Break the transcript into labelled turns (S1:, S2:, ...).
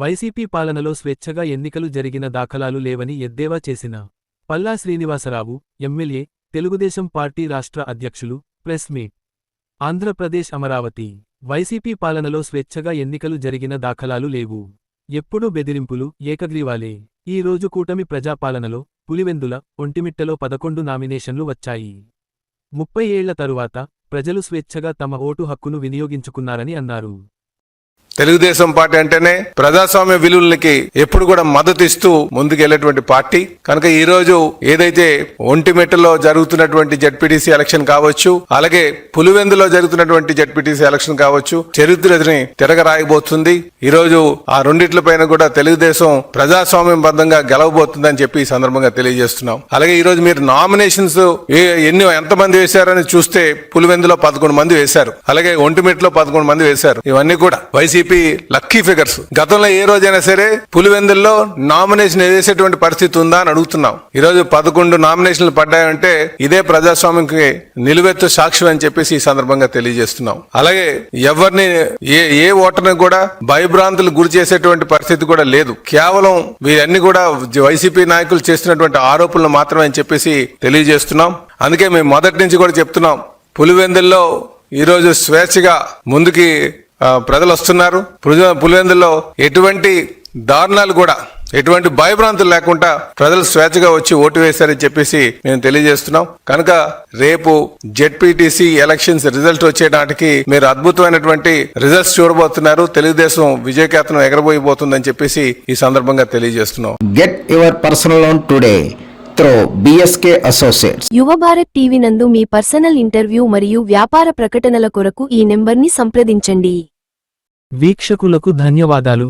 S1: YCP పాలనలో స్వేచ్ఛగా ఎన్నికలు జరిగిన దాఖలాలు లేవని ఎద్దేవా చేసిన పల్లా శ్రీనివాసరావు ఎమ్మెల్యే తెలుగుదేశం పార్టీ రాష్ట్ర అధ్యక్షులు press meet. Andhra Pradesh Amaravati. YCP పాలనలో స్వేచ్ఛగా ఎన్నికలు జరిగిన దాఖలాలు లేవు. ఎప్పుడూ బెదిరింపులు ఏకగ్రీవాలే. ఈ రోజు కూటమి ప్రజాపాలనలో పులివెందుల ఒంటిమిట్టలో పదకొండు నామినేషన్లు వచ్చాయి. ముప్పై ఏళ్ళ తరువాత ప్రజలు స్వేచ్ఛగా తమ ఓటు హక్కును వినియోగించుకున్నారని అన్నారు.
S2: తెలుగుదేశం పార్టీ అంటేనే ప్రజాస్వామ్య విలువలకి ఎప్పుడు కూడా మద్దతు ఇస్తూ ముందుకెళ్ళేటువంటి పార్టీ. కనుక ఈ రోజు ఏదైతే ఒంటిమెట్టలో జరుగుతున్నటువంటి జడ్పీటీసీ ఎలక్షన్ కావచ్చు అలాగే పులివెందులో జరుగుతున్నటువంటి జడ్పీటీసీ ఎలక్షన్ కావచ్చు చరిత్రని తిరగరాయబోతుంది. ఈ రోజు ఆ రెండిట్లపైన కూడా తెలుగుదేశం ప్రజాస్వామ్యం బద్దంగా గెలవబోతుందని చెప్పి ఈ సందర్భంగా తెలియజేస్తున్నాం. అలాగే ఈ రోజు మీరు నామినేషన్స్ ఎన్ని ఎంతమంది వేశారని చూస్తే పులివెందులో పదకొండు మంది వేశారు. అలాగే ఒంటిమెట్లో పదకొండు మంది వేశారు. ఇవన్నీ కూడా వైసీపీ లక్కీ ఫిగర్స్. గతంలో ఏ రోజైనా సరే పులివెందుల్లో నామినేషన్ వేసేటువంటి పరిస్థితి ఉందా అని అడుగుతున్నాం. ఈ రోజు పదకొండు నామినేషన్లు పడ్డాయంటే ఇదే ప్రజాస్వామ్యంకి నిలువెత్తు సాక్ష్యం అని చెప్పేసి ఈ సందర్భంగా తెలియజేస్తున్నాం. అలాగే ఎవరిని ఏ ఏ ఓటర్ని కూడా భయభ్రాంతులు గురి చేసేటువంటి పరిస్థితి కూడా లేదు. కేవలం వీరన్ని కూడా వైసీపీ నాయకులు చేస్తున్నటువంటి ఆరోపణలు మాత్రమే అని చెప్పేసి తెలియజేస్తున్నాం. అందుకే మేము మొదటి నుంచి కూడా చెప్తున్నాం. పులివెందుల్లో ఈరోజు స్వేచ్ఛగా ముందుకి ప్రజలు వస్తున్నారు. పులి- పులివెందుల్లో ఎటువంటి దారుణాలు కూడా ఎటువంటి భయభ్రాంతులు లేకుండా ప్రజలు స్వేచ్ఛగా వచ్చి ఓటు వేశారని చెప్పేసి మేము తెలియజేస్తున్నాం. కనుక రేపు జెడ్పీటీసీ ఎలక్షన్స్ రిజల్ట్ వచ్చే నాటికి మీరు అద్భుతమైనటువంటి రిజల్ట్స్ చూడబోతున్నారు. తెలుగుదేశం విజయకేతనం ఎగరబోయబోతుందని చెప్పేసి ఈ సందర్భంగా తెలియజేస్తున్నాం.
S3: Get your personal loan today through BSK Associates.
S4: యువ భారత్ టీవీ నందు మీ పర్సనల్ ఇంటర్వ్యూ మరియు వ్యాపార ప్రకటనల కొరకు ఈ నెంబర్ని సంప్రదించండి
S1: వీక్షకులకు ధన్యవాదాలు